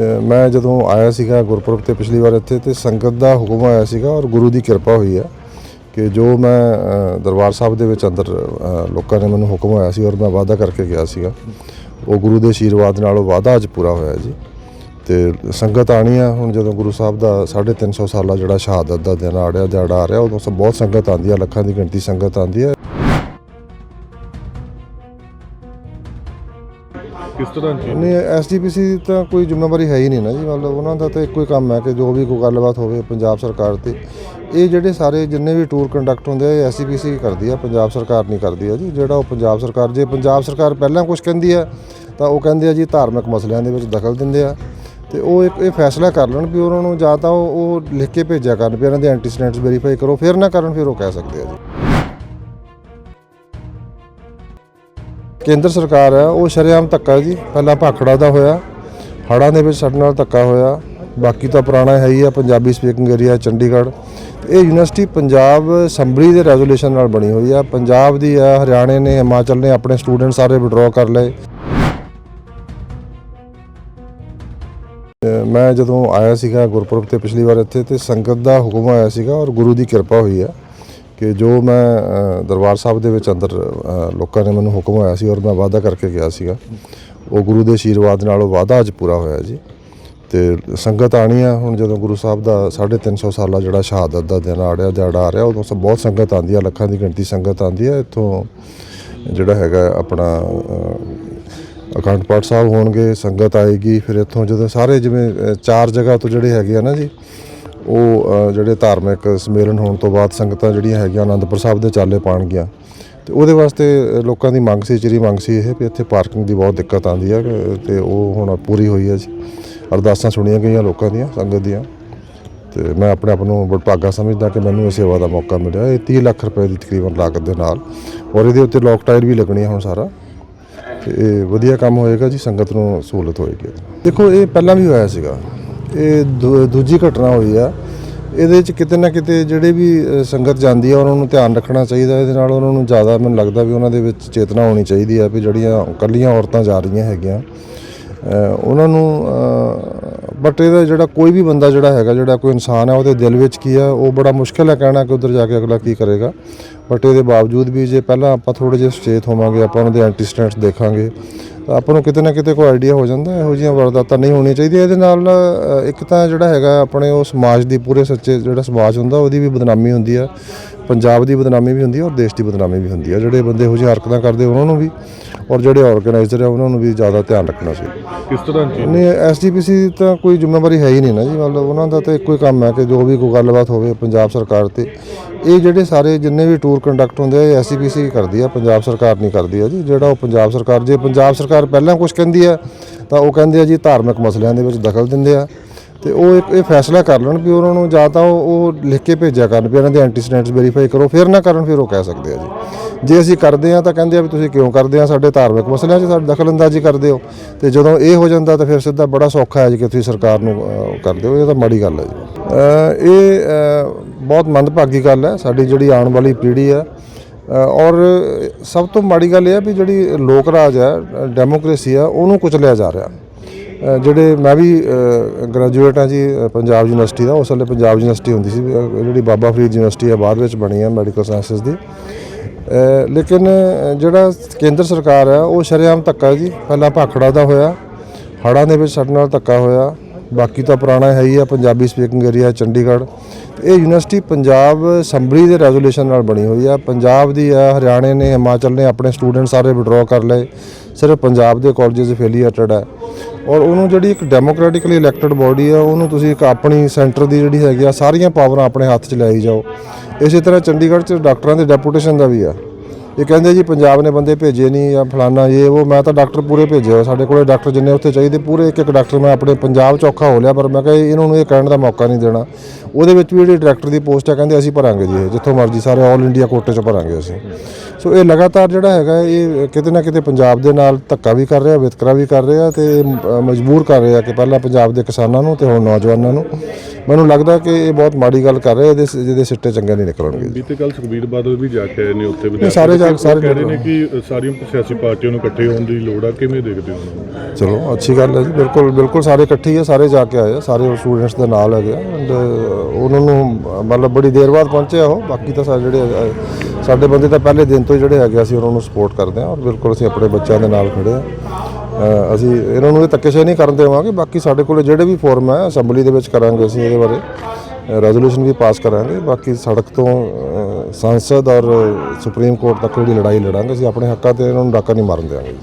ਮੈਂ ਜਦੋਂ ਆਇਆ ਸੀਗਾ ਗੁਰਪੁਰਬ ਤੇ ਪਿਛਲੀ ਵਾਰ ਇੱਥੇ, ਤੇ ਸੰਗਤ ਦਾ ਹੁਕਮ ਆਇਆ ਸੀਗਾ ਔਰ ਗੁਰੂ ਦੀ ਕਿਰਪਾ ਹੋਈ ਹੈ ਕਿ ਜੋ ਮੈਂ ਦਰਬਾਰ ਸਾਹਿਬ ਦੇ ਵਿੱਚ ਅੰਦਰ ਲੋਕਾਂ ਨੇ ਮੈਨੂੰ ਹੁਕਮ ਆਇਆ ਸੀ ਔਰ ਮੈਂ ਵਾਅਦਾ ਕਰਕੇ ਗਿਆ ਸੀਗਾ। ਉਹ ਗੁਰੂ ਦੇ ਆਸ਼ੀਰਵਾਦ ਨਾਲ ਉਹ ਵਾਅਦਾ ਅੱਜ ਪੂਰਾ ਹੋਇਆ ਜੀ। ਤੇ ਸੰਗਤ ਆਣੀ ਆ, ਹੁਣ ਜਦੋਂ ਗੁਰੂ ਸਾਹਿਬ ਦਾ 350 ਸਾਲਾ ਜਿਹੜਾ ਸ਼ਹਾਦਤ ਦਾ ਦਿਨ ਆ ਰਿਹਾ, ਦਿਹਾੜਾ ਆ ਰਿਹਾ, ਉਦੋਂ ਸਭ ਬਹੁਤ ਸੰਗਤ ਆਉਂਦੀ ਆ, ਲੱਖਾਂ ਦੀ ਗਿਣਤੀ ਸੰਗਤ ਆਉਂਦੀ ਹੈ ਕਿਸ ਤਰ੍ਹਾਂ ਜੀ ਨਹੀਂ ਐਸਜੀਪੀਸੀ ਦੀ ਤਾਂ ਕੋਈ ਜ਼ਿੰਮੇਵਾਰੀ ਹੈ ਹੀ ਨਹੀਂ ਨਾ ਜੀ, ਮਤਲਬ ਉਹਨਾਂ ਦਾ ਤਾਂ ਇੱਕੋ ਹੀ ਕੰਮ ਹੈ ਕਿ ਜੋ ਵੀ ਕੋਈ ਗੱਲਬਾਤ ਹੋਵੇ ਪੰਜਾਬ ਸਰਕਾਰ ਤੇ। ਇਹ ਜਿਹੜੇ ਸਾਰੇ ਜਿੰਨੇ ਵੀ ਟੂਰ ਕੰਡਕਟ ਹੁੰਦੇ ਆ, ਇਹ ਐਸਜੀਪੀਸੀ ਕਰਦੀ ਆ, ਪੰਜਾਬ ਸਰਕਾਰ ਨਹੀਂ ਕਰਦੀ ਆ ਜੀ। ਜਿਹੜਾ ਉਹ ਪੰਜਾਬ ਸਰਕਾਰ, ਜੇ ਪੰਜਾਬ ਸਰਕਾਰ ਪਹਿਲਾਂ ਕੁਝ ਕਹਿੰਦੀ ਆ, ਤਾਂ ਉਹ ਕਹਿੰਦੇ ਆ ਜੀ ਧਾਰਮਿਕ ਮਸਲਿਆਂ ਦੇ ਵਿੱਚ ਦਖਲ ਦਿੰਦੇ ਆ। ਤੇ ਉਹ ਇੱਕ, ਇਹ ਫੈਸਲਾ ਕਰ ਲੈਣ ਵੀ ਉਹਨਾਂ ਨੂੰ ਜਾਂ ਤਾਂ ਉਹ ਲਿਖ ਕੇ ਭੇਜਿਆ ਕਰਨ ਵੀ ਇਹਨਾਂ ਦੇ ਐਂਟੀਸੀਡੈਂਟਸ ਵੈਰੀਫਾਈ ਕਰੋ, ਫਿਰ ਨਾ ਕਰਨ, ਫਿਰ ਉਹ ਕਹਿ ਸਕਦੇ ਆ ਜੀ। ਕੇਂਦਰ ਸਰਕਾਰ ਹੈ, ਉਹ ਸ਼ਰੇਆਮ ਧੱਕਾ ਜੀ। ਪਹਿਲਾਂ ਭਾਖੜਾ ਦਾ ਹੋਇਆ, ਹੜ੍ਹਾਂ ਦੇ ਵਿੱਚ ਸਾਡੇ ਨਾਲ ਧੱਕਾ ਹੋਇਆ। ਬਾਕੀ ਤਾਂ ਪੁਰਾਣਾ ਹੈ ਹੀ ਆ, ਪੰਜਾਬੀ ਸਪੀਕਿੰਗ ਏਰੀਆ ਚੰਡੀਗੜ੍ਹ। ਇਹ ਯੂਨੀਵਰਸਿਟੀ ਪੰਜਾਬ ਅਸੈਂਬਲੀ ਦੇ ਰੈਜ਼ੋਲੂਸ਼ਨ ਨਾਲ ਬਣੀ ਹੋਈ ਆ। ਪੰਜਾਬ ਦੀ ਆ, ਹਰਿਆਣੇ ਨੇ, ਹਿਮਾਚਲ ਨੇ ਆਪਣੇ ਸਟੂਡੈਂਟ ਸਾਰੇ ਵਿਡਰਾਅ ਕਰ ਲਏ। ਮੈਂ ਜਦੋਂ ਆਇਆ ਸੀਗਾ ਗੁਰਪੁਰਬ ਤੇ ਪਿਛਲੀ ਵਾਰ ਇੱਥੇ, ਤੇ ਸੰਗਤ ਦਾ ਹੁਕਮ ਆਇਆ ਸੀਗਾ ਔਰ ਗੁਰੂ ਦੀ ਕਿਰਪਾ ਹੋਈ ਹੈ ਕਿ ਜੋ ਮੈਂ ਦਰਬਾਰ ਸਾਹਿਬ ਦੇ ਵਿੱਚ ਅੰਦਰ ਲੋਕਾਂ ਨੇ ਮੈਨੂੰ ਹੁਕਮ ਹੋਇਆ ਸੀ ਔਰ ਮੈਂ ਵਾਅਦਾ ਕਰਕੇ ਗਿਆ ਸੀਗਾ। ਉਹ ਗੁਰੂ ਦੇ ਆਸ਼ੀਰਵਾਦ ਨਾਲ ਉਹ ਵਾਅਦਾ ਅੱਜ ਪੂਰਾ ਹੋਇਆ ਜੀ। ਤੇ ਸੰਗਤ ਆਣੀ ਆ, ਹੁਣ ਜਦੋਂ ਗੁਰੂ ਸਾਹਿਬ ਦਾ 350 ਸਾਲਾ ਜਿਹੜਾ ਸ਼ਹਾਦਤ ਦਾ ਦਿਨ ਆ ਰਿਹਾ, ਦਿਹਾੜਾ ਆ ਰਿਹਾ, ਉਦੋਂ ਸਭ ਬਹੁਤ ਸੰਗਤ ਆਉਂਦੀ ਆ, ਲੱਖਾਂ ਦੀ ਗਿਣਤੀ ਸੰਗਤ ਆਉਂਦੀ ਆ। ਇੱਥੋਂ ਜਿਹੜਾ ਹੈਗਾ ਆਪਣਾ ਅਖੰਡ ਪਾਠ ਸਾਹਿਬ ਹੋਣਗੇ, ਸੰਗਤ ਆਏਗੀ, ਫਿਰ ਇੱਥੋਂ ਜਦੋਂ ਸਾਰੇ ਜਿਵੇਂ ਚਾਰ ਜਗ੍ਹਾ ਤੋਂ ਜਿਹੜੇ ਹੈਗੇ ਆ ਨਾ ਜੀ ਉਹ ਜਿਹੜੇ ਧਾਰਮਿਕ ਸਮੇਲਨ ਹੋਣ ਤੋਂ ਬਾਅਦ ਸੰਗਤਾਂ ਜਿਹੜੀਆਂ ਹੈਗੀਆਂ ਆਨੰਦਪੁਰ ਸਾਹਿਬ ਦੇ ਚਾਲੇ ਪਾਣਗੀਆਂ ਤੇ ਉਹਦੇ ਵਾਸਤੇ ਲੋਕਾਂ ਦੀ ਮੰਗ ਸੀ, ਚਿਰੀ ਮੰਗ ਸੀ ਇਹ ਵੀ ਇੱਥੇ ਪਾਰਕਿੰਗ ਦੀ ਬਹੁਤ ਦਿੱਕਤ ਆਉਂਦੀ ਹੈ ਕਿ- ਤੇ ਉਹ ਹੁਣ ਪੂਰੀ ਹੋਈ ਹੈ ਜੀ। ਅਰਦਾਸਾਂ ਸੁਣੀਆਂ ਗਈਆਂ ਲੋਕਾਂ ਦੀਆਂ, ਸੰਗਤ ਦੀਆਂ। ਤੇ ਮੈਂ ਆਪਣੇ ਆਪ ਨੂੰ ਵਡਭਾਗਾ ਸਮਝਦਾ ਕਿ ਮੈਨੂੰ ਇਹ ਸੇਵਾ ਦਾ ਮੌਕਾ ਮਿਲਿਆ। ਇਹ 30 ਲੱਖ ਰੁਪਏ ਦੀ ਤਕਰੀਬਨ ਲਾਗਤ ਦੇ ਨਾਲ। ਔਰ ਇਹਦੇ ਉੱਤੇ ਲੋਕ ਟਾਇਰ ਵੀ ਲੱਗਣੀ ਹੁਣ ਸਾਰਾ। ਤੇ ਇਹ ਵਧੀਆ ਕੰਮ ਹੋਏਗਾ ਜੀ, ਸੰਗਤ ਨੂੰ ਸਹੂਲਤ ਹੋਏਗੀ। ਦੇਖੋ, ਇਹ ਪਹਿਲਾਂ ਵੀ ਹੋਇਆ ਸੀਗਾ। ਇਹ ਦੂ- ਦੂਜੀ ਘਟਨਾ ਹੋਈ ਆ। ਇਹਦੇ ਚ ਕਿਤੇ ਨਾ ਕਿਤੇ ਜਿਹੜੇ ਵੀ ਸੰਗਤ ਜਾਂਦੀ ਆ, ਉਹਨਾਂ ਨੂੰ ਧਿਆਨ ਰੱਖਣਾ ਚਾਹੀਦਾ। ਇਹਦੇ ਨਾਲ ਉਹਨਾਂ ਨੂੰ ਜ਼ਿਆਦਾ ਮੈਨੂੰ ਲੱਗਦਾ ਵੀ ਉਹਨਾਂ ਦੇ ਵਿੱਚ ਚੇਤਨਾ ਹੋਣੀ ਚਾਹੀਦੀ ਆ ਵੀ ਜਿਹੜੀਆਂ ਇਕੱਲੀਆਂ ਔਰਤਾਂ ਜਾ ਰਹੀਆਂ ਹੈਗੀਆਂ। ਉਹਨਾਂ ਨੂੰ ਬਟ ਇਹਦਾ ਜਿਹੜਾ ਕੋਈ ਵੀ ਬੰਦਾ ਜਿਹੜਾ ਹੈਗਾ, ਜਿਹੜਾ ਕੋਈ ਇਨਸਾਨ ਹੈ ਉਹਦੇ ਦਿਲ ਵਿੱਚ ਕੀ ਆ, ਉਹ ਬੜਾ ਮੁਸ਼ਕਿਲ ਹੈ ਕਹਿਣਾ ਕਿ ਉਧਰ ਜਾ ਕੇ ਅਗਲਾ ਕੀ ਕਰੇਗਾ। ਬਟ ਇਹਦੇ ਬਾਵਜੂਦ ਵੀ ਜੇ ਪਹਿਲਾਂ ਆਪਾਂ ਥੋੜੇ ਜਿਹਾ ਸੁਚੇਤ ਹੋਵਾਂਗੇ, ਆਪਾਂ ਉਹਨਾਂ ਦੇ ਐਂਟੀਸਟੈਂਟਸ ਦੇਖਾਂਗੇ ਤਾਂ ਆਪਾਂ ਨੂੰ ਕਿਤੇ ਨਾ ਕਿਤੇ ਕੋਈ ਆਈਡੀਆ ਹੋ ਜਾਂਦਾ, ਇਹੋ ਜਿਹੀਆਂ ਵਾਰਦਾਤਾਂ ਨਹੀਂ ਹੋਣੀਆਂ ਚਾਹੀਦੀਆਂ। ਇਹਦੇ ਨਾਲ ਇੱਕ ਤਾਂ ਜਿਹੜਾ ਹੈਗਾ ਆਪਣੇ ਉਹ ਸਮਾਜ ਦੀ ਪੂਰੇ ਸੱਚੇ ਜਿਹੜਾ ਸਮਾਜ ਹੁੰਦਾ, ਉਹਦੀ ਵੀ ਬਦਨਾਮੀ ਹੁੰਦੀ ਆ। ਪੰਜਾਬ ਦੀ ਬਦਨਾਮੀ ਵੀ ਹੁੰਦੀ ਹੈ ਔਰ ਦੇਸ਼ ਦੀ ਬਦਨਾਮੀ ਵੀ ਹੁੰਦੀ ਹੈ। ਜਿਹੜੇ ਬੰਦੇ ਇਹੋ ਜਿਹੀ ਹਰਕਤਾਂ ਕਰਦੇ ਉਹਨਾਂ ਨੂੰ ਵੀ ਔਰ ਜਿਹੜੇ ਆਰਗੇਨਾਈਜ਼ਰ ਆ ਉਹਨਾਂ ਨੂੰ ਵੀ ਜ਼ਿਆਦਾ ਧਿਆਨ ਰੱਖਣਾ ਚਾਹੀਦਾ ਕਿਸ ਤਰ੍ਹਾਂ ਨਹੀਂ ਐਸਜੀਪੀਸੀ ਦੀ ਤਾਂ ਕੋਈ ਜ਼ਿੰਮੇਵਾਰੀ ਹੈ ਹੀ ਨਹੀਂ ਨਾ ਜੀ। ਮਤਲਬ ਉਹਨਾਂ ਦਾ ਤਾਂ ਇੱਕੋ ਹੀ ਕੰਮ ਹੈ ਕਿ ਜੋ ਵੀ ਕੋਈ ਗੱਲਬਾਤ ਹੋਵੇ ਪੰਜਾਬ ਸਰਕਾਰ ਤੇ। ਇਹ ਜਿਹੜੇ ਸਾਰੇ ਜਿੰਨੇ ਵੀ ਟੂਰ ਕੰਡਕਟ ਹੁੰਦੇ ਆ ਇਹ ਐਸਜੀਪੀਸੀ ਕਰਦੀ ਆ ਪੰਜਾਬ ਸਰਕਾਰ ਨਹੀਂ ਕਰਦੀ ਆ ਜੀ। ਜਿਹੜਾ ਉਹ ਪੰਜਾਬ ਸਰਕਾਰ ਜੇ ਪੰਜਾਬ ਸਰਕਾਰ ਪਹਿਲਾਂ ਕੁਝ ਕਹਿੰਦੀ ਆ ਤਾਂ ਉਹ ਕਹਿੰਦੇ ਆ ਜੀ ਧਾਰਮਿਕ ਮਸਲਿਆਂ ਦੇ ਵਿੱਚ ਦਖਲ ਦਿੰਦੇ ਆ। ਤੇ ਉਹ ਇੱਕ ਇਹ ਫੈਸਲਾ ਕਰ ਲੈਣ ਵੀ ਉਹਨਾਂ ਨੂੰ ਜਾਂ ਤਾਂ ਉਹ ਲਿਖ ਕੇ ਭੇਜਿਆ ਕਰਨ ਵੀ ਇਹਨਾਂ ਦੇ ਐਂਟੀਸੀਡੈਂਟਸ ਵੈਰੀਫਾਈ ਕਰੋ ਫਿਰ ਨਾ ਕਰਨ ਫਿਰ ਉਹ ਕਹਿ ਸਕਦੇ ਆ ਜੀ। ਜੇ ਅਸੀਂ ਕਰਦੇ ਆ ਤਾਂ ਕਹਿੰਦੇ ਆ ਵੀ ਤੁਸੀਂ ਕਿਉਂ ਕਰਦੇ ਆ? ਸਾਡੇ ਧਾਰਮਿਕ ਮਸਲਿਆਂ 'ਚ ਸਾਡੀ ਦਖਲਅੰਦਾਜ਼ੀ ਕਰਦੇ ਹੋ। ਤੇ ਜਦੋਂ ਇਹ ਹੋ ਜਾਂਦਾ ਤਾਂ ਫਿਰ ਸਿੱਧਾ ਬੜਾ ਸੌਖਾ ਹੈ ਜੀ ਕਿ ਤੁਸੀਂ ਸਰਕਾਰ ਨੂੰ ਅਹ, ਕਰਦੇ ਹੋ। ਇਹ ਤਾਂ ਮਾੜੀ ਗੱਲ ਹੈ ਜੀ। ਇਹ ਬਹੁਤ ਮੰਦਭਾਗੀ ਗੱਲ ਹੈ। ਸਾਡੀ ਜਿਹੜੀ ਆਉਣ ਵਾਲੀ ਪੀੜ੍ਹੀ ਹੈ ਔਰ ਸਭ ਤੋਂ ਮਾੜੀ ਗੱਲ ਇਹ ਹੈ ਵੀ ਜਿਹੜੀ ਲੋਕ ਰਾਜ ਹੈ ਡੈਮੋਕ੍ਰੇਸੀ ਹੈ ਉਹਨੂੰ ਕੁਚਲਿਆ ਜਾ ਰਿਹਾ। ਜਿਹੜੇ ਮੈਂ ਵੀ ਗ੍ਰੈਜੂਏਟ ਹਾਂ ਜੀ ਪੰਜਾਬ ਯੂਨੀਵਰਸਿਟੀ ਦਾ, ਉਸ ਵੇਲੇ ਪੰਜਾਬ ਯੂਨੀਵਰਸਿਟੀ ਹੁੰਦੀ ਸੀ ਜਿਹੜੀ ਬਾਬਾ ਫਰੀਦ ਯੂਨੀਵਰਸਿਟੀ ਹੈ ਬਾਅਦ ਵਿੱਚ ਬਣੀ ਹੈ ਮੈਡੀਕਲ ਸਾਇੰਸਸ ਦੀ। ਲੇਕਿਨ ਜਿਹੜਾ ਕੇਂਦਰ ਸਰਕਾਰ ਹੈ ਉਹ ਸ਼ਰੇਆਮ ਧੱਕਾ ਜੀ, ਪਹਿਲਾਂ ਭਾਖੜਾ ਦਾ ਹੋਇਆ, ਹੜ੍ਹਾਂ ਦੇ ਵਿੱਚ ਸਾਡੇ ਨਾਲ ਧੱਕਾ ਹੋਇਆ। ਬਾਕੀ ਤਾਂ ਪੁਰਾਣਾ ਹੈ ਹੀ ਆ, ਪੰਜਾਬੀ ਸਪੀਕਿੰਗ ਏਰੀਆ ਚੰਡੀਗੜ੍ਹ। ਇਹ ਯੂਨੀਵਰਸਿਟੀ ਪੰਜਾਬ ਅਸੈਂਬਲੀ ਦੇ ਰੈਜ਼ੋਲੂਸ਼ਨ ਨਾਲ ਬਣੀ ਹੋਈ ਆ। ਪੰਜਾਬ ਦੀ ਆ, ਹਰਿਆਣੇ ਨੇ, ਹਿਮਾਚਲ ਨੇ ਆਪਣੇ ਸਟੂਡੈਂਟ ਸਾਰੇ ਵਿਡਰਾਅ ਕਰ ਲਏ। ਸਿਰਫ ਪੰਜਾਬ ਦੇ ਕਾਲਜਸ ਫੇਲੀਏਟਡ ਹੈ ਔਰ ਉਹਨੂੰ ਜਿਹੜੀ ਇੱਕ ਡੈਮੋਕ੍ਰੈਟਿਕਲੀ ਇਲੈਕਟਡ ਬਾਡੀ ਆ, ਉਹਨੂੰ ਤੁਸੀਂ ਇੱਕ ਆਪਣੀ ਸੈਂਟਰ ਦੀ ਜਿਹੜੀ ਹੈਗੀ ਆ, ਸਾਰੀਆਂ ਪਾਵਰਾਂ ਆਪਣੇ ਹੱਥ 'ਚ ਲਿਆਈ ਜਾਓ। ਇਸੇ ਤਰ੍ਹਾਂ ਚੰਡੀਗੜ੍ਹ 'ਚ ਡਾਕਟਰਾਂ ਦੇ ਡੈਪੂਟੇਸ਼ਨ ਦਾ ਵੀ ਆ। ਇਹ ਕਹਿੰਦੇ ਜੀ, ਪੰਜਾਬ ਨੇ ਬੰਦੇ ਭੇਜੇ ਨਹੀਂ ਜਾਂ ਫਲਾਨਾ ਇਹ ਉਹ ਮੈਂ ਤਾਂ ਡਾਕਟਰ ਪੂਰੇ ਭੇਜੇ ਹੋਏ ਸਾਡੇ ਕੋਲੇ ਡਾਕਟਰ ਜਿੰਨੇ ਉੱਥੇ ਚਾਹੀਦੇ, ਪੂਰੇ ਇੱਕ ਇੱਕ ਡਾਕਟਰ ਮੈਂ ਆਪਣੇ ਪੰਜਾਬ 'ਚ ਔਖਾ ਹੋ ਲਿਆ, ਪਰ ਮੈਂ ਕਿਹਾ ਇਹਨਾਂ ਨੂੰ ਇਹ ਕਹਿਣ ਦਾ ਮੌਕਾ ਨਹੀਂ ਦੇਣਾ। ਉਹਦੇ ਵਿੱਚ ਵੀ ਜਿਹੜੀ ਡਾਇਰੈਕਟਰ ਦੀ ਪੋਸਟ ਹੈ ਕਹਿੰਦੇ ਅਸੀਂ ਭਰਾਂਗੇ ਜੀ ਇਹ, ਜਿੱਥੋਂ ਮਰਜ਼ੀ ਸਾਰੇ ਆਲ ਇੰਡੀਆ ਕੋਟੇ 'ਚ ਭਰਾਂਗੇ ਅਸੀਂ। ਸੋ ਇਹ ਲਗਾਤਾਰ ਜਿਹੜਾ ਹੈਗਾ, ਇਹ ਕਿਤੇ ਨਾ ਕਿਤੇ ਪੰਜਾਬ ਦੇ ਨਾਲ ਧੱਕਾ ਵੀ ਕਰ ਰਿਹਾ, ਵਿਤਕਰਾ ਵੀ ਕਰ ਰਿਹਾ ਤੇ ਮਜਬੂਰ ਕਰ ਰਿਹਾ ਕਿ ਪਹਿਲਾਂ ਪੰਜਾਬ ਦੇ ਕਿਸਾਨਾਂ ਨੂੰ ਤੇ ਹੁਣ ਨੌਜਵਾਨਾਂ ਨੂੰ। ਮੈਨੂੰ ਲੱਗਦਾ ਕਿ ਇਹ ਬਹੁਤ ਮਾੜੀ ਗੱਲ ਕਰ ਰਹੇ ਇਹਦੇ ਜਿਹਦੇ ਸਿੱਟੇ ਚੰਗੇ ਨਹੀਂ ਨਿਕਲਣਗੇ ਬੀਤੇ ਕੱਲ ਸੁਖਬੀਰ ਬਾਦਲ ਵੀ ਜਾ ਕੇ ਆਏ ਨੇ ਉੱਥੇ ਨਹੀਂ, ਸਾਰੇ ਜਾ- ਸਾਰੇ ਕਹਿ ਰਹੇ ਨੇ ਕਿ ਸਾਰੀਆਂ ਸਿਆਸੀ ਪਾਰਟੀਆਂ ਨੂੰ ਇਕੱਠੇ ਹੋਣ ਦੀ ਲੋੜ ਆ ਕਿਵੇਂ ਦੇਖਦੇ ਹੋ ਚਲੋ ਅੱਛੀ ਗੱਲ ਹੈ ਜੀ ਬਿਲਕੁਲ ਬਿਲਕੁਲ ਸਾਰੇ ਇਕੱਠੇ ਹੀ ਆ ਸਾਰੇ ਜਾ ਕੇ ਆਏ ਆ ਸਾਰੇ ਸਟੂਡੈਂਟਸ ਦੇ ਨਾਲ ਹੈਗੇ ਆ ਐਂਡ ਉਹਨਾਂ ਨੂੰ ਮਤਲਬ ਬੜੀ ਦੇਰ ਬਾਅਦ ਪਹੁੰਚੇ ਆ ਉਹ ਬਾਕੀ ਤਾਂ ਸਾਡੇ ਜਿਹੜੇ ਸਾਡੇ ਬੰਦੇ ਤਾਂ ਪਹਿਲੇ ਦਿਨ ਤੋਂ ਹੀ ਜਿਹੜੇ ਹੈਗੇ ਅਸੀਂ ਉਹਨਾਂ ਨੂੰ ਸਪੋਰਟ ਕਰਦੇ ਆ ਔਰ ਬਿਲਕੁਲ ਅਸੀਂ ਆਪਣੇ ਬੱਚਿਆਂ ਦੇ ਨਾਲ ਖੜੇ ਆ। ਅਸੀਂ ਇਹਨਾਂ ਨੂੰ ਇਹ ਧੱਕੇਸ਼ਾਹੀ ਨਹੀਂ ਕਰਨ ਦੇਵਾਂਗੇ ਬਾਕੀ ਸਾਡੇ ਕੋਲ ਜਿਹੜੇ ਵੀ ਫੋਰਮ ਹੈ ਅਸੈਂਬਲੀ ਦੇ ਵਿੱਚ ਕਰਾਂਗੇ ਅਸੀਂ ਇਹਦੇ ਬਾਰੇ। ਰੈਜ਼ੋਲੂਸ਼ਨ ਵੀ ਪਾਸ ਕਰਾਂਗੇ ਬਾਕੀ ਸੜਕ ਤੋਂ ਅ, ਸੰਸਦ ਔਰ ਸੁਪਰੀਮ ਕੋਰਟ ਤੱਕ ਜਿਹੜੀ ਲੜਾਈ ਲੜਾਂਗੇ ਅਸੀਂ ਆਪਣੇ ਹੱਕਾਂ ਤੇ ਇਹਨਾਂ ਨੂੰ ਡਾਕਾ ਨਹੀਂ ਮਾਰਨ ਦੇਵਾਂਗੇ ਜੀ।